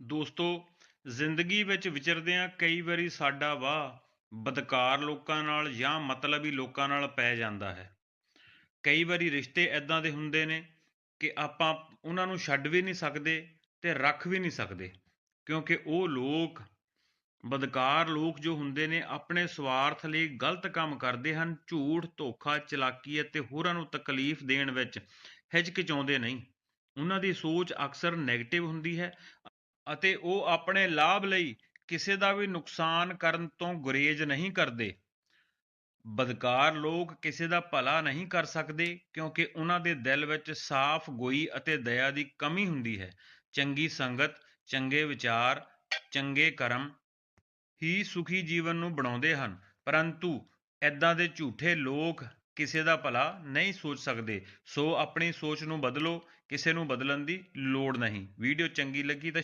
ਦੋਸਤੋ, ਜ਼ਿੰਦਗੀ ਵਿੱਚ ਵਿਚਰਦਿਆਂ ਕਈ ਵਾਰੀ ਸਾਡਾ ਵਾਹ ਬਦਕਾਰ ਲੋਕਾਂ ਨਾਲ ਜਾਂ ਮਤਲਬੀ ਲੋਕਾਂ ਨਾਲ ਪੈ ਜਾਂਦਾ ਹੈ। ਕਈ ਵਾਰੀ ਰਿਸ਼ਤੇ ਐਦਾਂ ਦੇ ਹੁੰਦੇ ਨੇ ਕਿ ਆਪਾਂ ਉਹਨਾਂ ਨੂੰ ਛੱਡ ਵੀ ਨਹੀਂ ਸਕਦੇ ਤੇ ਰੱਖ ਵੀ ਨਹੀਂ ਸਕਦੇ, ਕਿਉਂਕਿ ਉਹ ਲੋਕ, ਬਦਕਾਰ ਲੋਕ ਜੋ ਹੁੰਦੇ ਨੇ, ਆਪਣੇ ਸਵਾਰਥ ਲਈ ਗਲਤ ਕੰਮ ਕਰਦੇ ਹਨ, ਝੂਠ, ਧੋਖਾ, ਚਲਾਕੀ ਅਤੇ ਹੋਰਾਂ ਨੂੰ ਤਕਲੀਫ ਦੇਣ ਵਿੱਚ ਹਿਚਕਿਚਾਉਂਦੇ ਨਹੀਂ। ਉਹਨਾਂ ਦੀ ਸੋਚ ਅਕਸਰ ਨੈਗੇਟਿਵ ਹੁੰਦੀ ਹੈ। ਅਤੇ ਉਹ ਆਪਣੇ ਲਾਭ ਲਈ ਕਿਸੇ ਦਾ ਵੀ ਨੁਕਸਾਨ ਕਰਨ ਤੋਂ ਗੁਰੇਜ਼ ਨਹੀਂ ਕਰਦੇ। ਬਦਕਾਰ ਲੋਕ ਕਿਸੇ ਦਾ ਭਲਾ ਨਹੀਂ ਕਰ ਸਕਦੇ ਕਿਉਂਕਿ ਉਹਨਾਂ ਦੇ ਦਿਲ ਵਿੱਚ ਸਾਫ਼ ਗੋਈ ਅਤੇ ਦਇਆ ਦੀ ਕਮੀ ਹੁੰਦੀ ਹੈ। ਚੰਗੀ ਸੰਗਤ, ਚੰਗੇ ਵਿਚਾਰ, ਚੰਗੇ ਕਰਮ ਹੀ ਸੁਖੀ ਜੀਵਨ ਨੂੰ ਬਣਾਉਂਦੇ ਹਨ। ਪਰੰਤੂ ਏਦਾਂ ਦੇ ਝੂਠੇ ਲੋਕ ਕਿਸੇ ਦਾ ਭਲਾ ਨਹੀਂ ਸੋਚ ਸਕਦੇ। ਸੋ ਆਪਣੀ ਸੋਚ ਨੂੰ ਬਦਲੋ, ਕਿਸੇ ਨੂੰ ਬਦਲਣ ਦੀ ਲੋੜ ਨਹੀਂ। ਵੀਡੀਓ ਚੰਗੀ ਲੱਗੀ ਤਾਂ